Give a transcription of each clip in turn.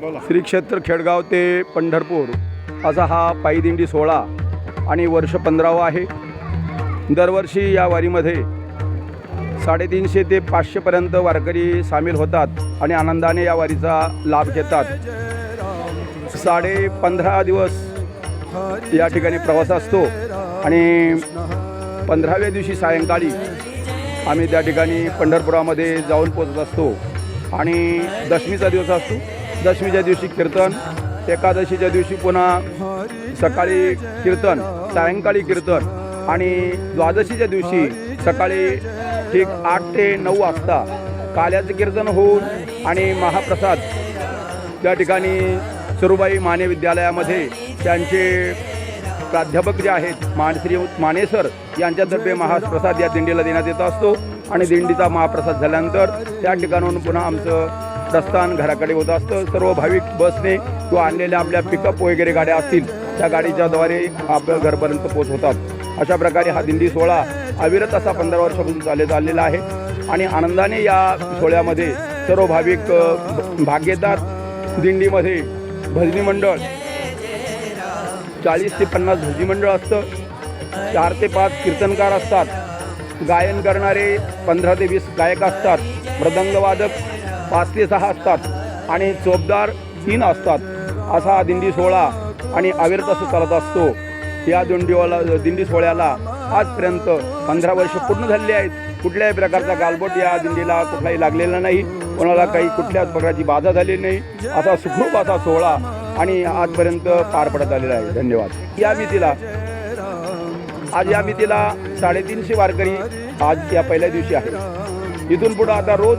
श्री क्षेत्र खेडगाव ते पंढरपूर असा हा पायदिंडी सोहळा आणि वर्ष पंधरावा आहे. दरवर्षी या वारीमध्ये साडेतीनशे ते पाचशेपर्यंत वारकरी सामील होतात आणि आनंदाने या वारीचा लाभ घेतात. साडे पंधरा दिवस या ठिकाणी प्रवास असतो आणि पंधराव्या दिवशी सायंकाळी आम्ही त्या ठिकाणी पंढरपुरामध्ये जाऊन पोचत असतो आणि दशमीचा दिवस असतो. दशमीच्या दिवशी कीर्तन एकादशीच्या दिवशी पुन्हा सकाळी कीर्तन सायंकाळी कीर्तन आणि द्वादशीच्या दिवशी सकाळी ठीक आठ ते नऊ वाजता काल्याचं कीर्तन होऊन आणि महाप्रसाद. त्या ठिकाणी सरुबाई माने विद्यालयामध्ये त्यांचे प्राध्यापक जे आहेत मानश्री मानेसर यांच्यातर्फे महाप्रसाद या दिंडीला देण्यात येत असतो आणि दिंडीचा महाप्रसाद झाल्यानंतर त्या ठिकाणाहून पुन्हा आमचं प्रस्थान घराकडे होत असतं. सर्व भाविक बसने किंवा आणलेल्या आपल्या पिकअप वगैरे गाड्या असतील त्या गाडीच्याद्वारे आपल्या घरपर्यंत पोचवतात अशा प्रकारे हा दिंडी सोहळा अविरत असा पंधरा वर्षापासून चालत आलेला आहे. आणि आनंदाने या सोहळ्यामध्ये सर्व भाविक भाग घेतात दिंडीमध्ये भजनी मंडळ चाळीस ते पन्नास भजनी मंडळ असतं. चार ते पाच कीर्तनकार असतात. गायन करणारे पंधरा ते वीस गायक असतात. मृदंगवादक पाच ते सहा असतात आणि चोपदार तीन असतात. असा हा दिंडी सोहळा आणि अविरत असं चालत असतो. या दिंडीवाला दिंडी सोहळ्याला आजपर्यंत पंधरा वर्ष पूर्ण झालेली आहेत. कुठल्याही प्रकारचा गालबोट या दिंडीला कुठलाही लागलेला नाही. कोणाला काही कुठल्याच प्रकारची बाधा झालेली नाही. असा सुखरूप असा सोहळा आणि आजपर्यंत पार पडत आलेला आहे. धन्यवाद. या मितीला आज या मितीला साडेतीनशे वारकरी आज या पहिल्या दिवशी आहे इथून पुढं आता रोज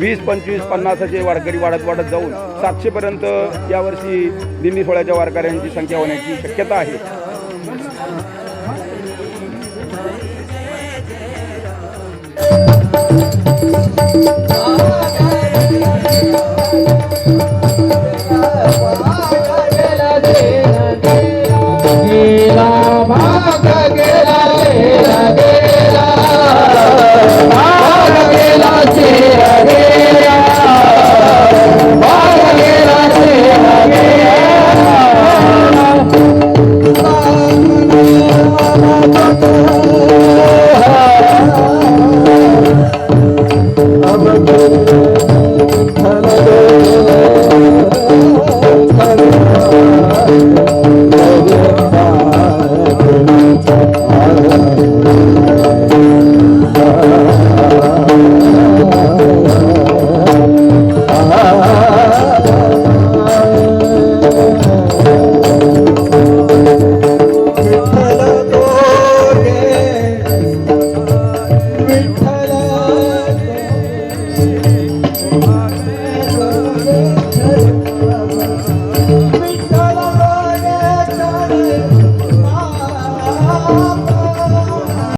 वीस पंचवीस पन्नासाचे वारकरी वाढत वाढत जाऊन सातशेपर्यंत यावर्षी दिंडी सोहळ्याच्या वारकऱ्यांची संख्या होण्याची शक्यता आहे.